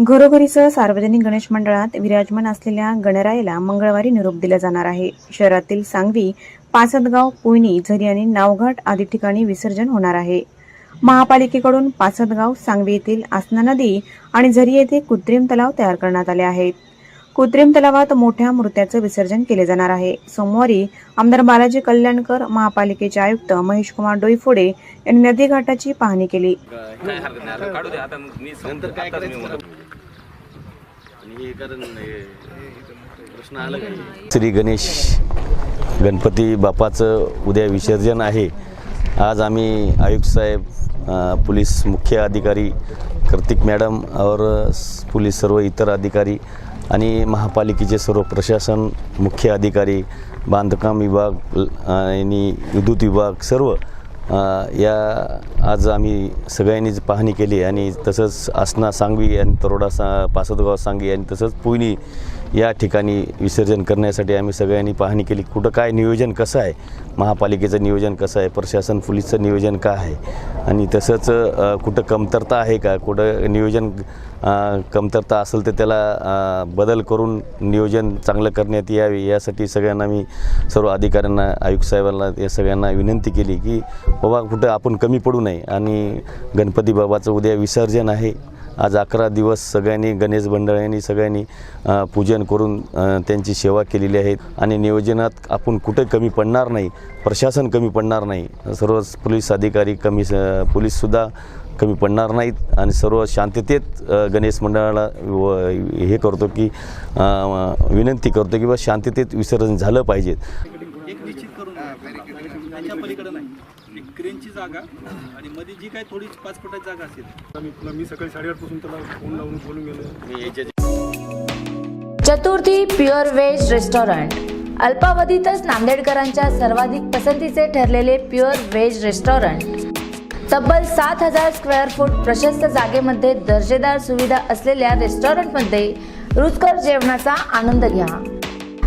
घरोघरीसह सार्वजनिक गणेश मंडळात विराजमान असलेल्या गणरायाला मंगळवारी निरोप दिला जाणार आहे. शहरातील सांगवी पासदगाव पुयनी झरी आणि नावघाट आदी ठिकाणी विसर्जन होणार आहे. महापालिकेकडून पासदगाव सांगवी येथील आसना नदी आणि झरी येथे कृत्रिम तलाव तयार करण्यात आले आहेत. कृत्रिम तलावात मोठ्या मूर्त्याचं विसर्जन केले जाणार आहे. सोमवारी आमदार बालाजी कल्याणकर महापालिकेचे आयुक्त महेश कुमार डोईफोडे यांनी नदी घाटाची पाहणी केली. श्री गणेश गणपती बापाचं उद्या विसर्जन आहे. आज आम्ही आयुक्त साहेब पोलीस मुख्य अधिकारी कार्तिक मॅडम और पोलीस सर्व इतर अधिकारी आणि महापालिकेचे सर्व प्रशासन मुख्य अधिकारी बांधकाम विभाग आणि विद्युत विभाग सर्व या आज आम्ही सगळ्यांनीच पाहणी केली आणि तसंच आसना सांगवी आणि तरोडा सा पासदगाव सांगवी आणि तसंच पुयनी या ठिकाणी विसर्जन करण्यासाठी आम्ही सगळ्यांनी पाहणी केली. कुठं काय नियोजन कसं आहे? महापालिकेचं नियोजन कसं आहे? प्रशासन पोलीसचं नियोजन काय आहे? आणि तसंच कुठं कमतरता आहे का? कुठं नियोजन कमतरता असेल तर त्याला बदल करून नियोजन चांगलं करण्यात यावे यासाठी सगळ्यांना मी सर्व अधिकाऱ्यांना आयुक्त साहेबांना या सगळ्यांना विनंती केली की बाबा कुठं आपण कमी पडू नये. आणि गणपती बाबाचं उद्या विसर्जन आहे. आज अकरा दिवस सगळ्यांनी गणेश मंडळांनी सगळ्यांनी पूजन करून त्यांची सेवा केलेली आहे. आणि नियोजनात आपण कुठे कमी पडणार नाही प्रशासन कमी पडणार नाही. सर्व पोलीस अधिकारी कमी स- पोलीससुद्धा कमी पडणार नाहीत. आणि सर्व शांततेत गणेश मंडळाला व- हे करतो की विनंती करतो की बा शांततेत विसर्जन झालं पाहिजे. क्रेनची जागा आणि मध्ये जी काही थोडी पाच फुटाची जागा असेल. मी तुला मी सकाळी साडेआठपासून त्याला फोन लावून बोलून गेलो. मी याच्या चतुर्थी प्युअर व्हेज रेस्टॉरंट. अल्पावधीतच नांदेडकरांच्या सर्वाधिक पसंतीचे ठरलेले प्युअर व्हेज रेस्टॉरंट. तब्बल सात हजार स्क्वेअर फूट प्रशस्त जागेमध्ये दर्जेदार सुविधा असलेल्या रेस्टॉरंटमध्ये रुचकर जेवणाचा आनंद घ्या.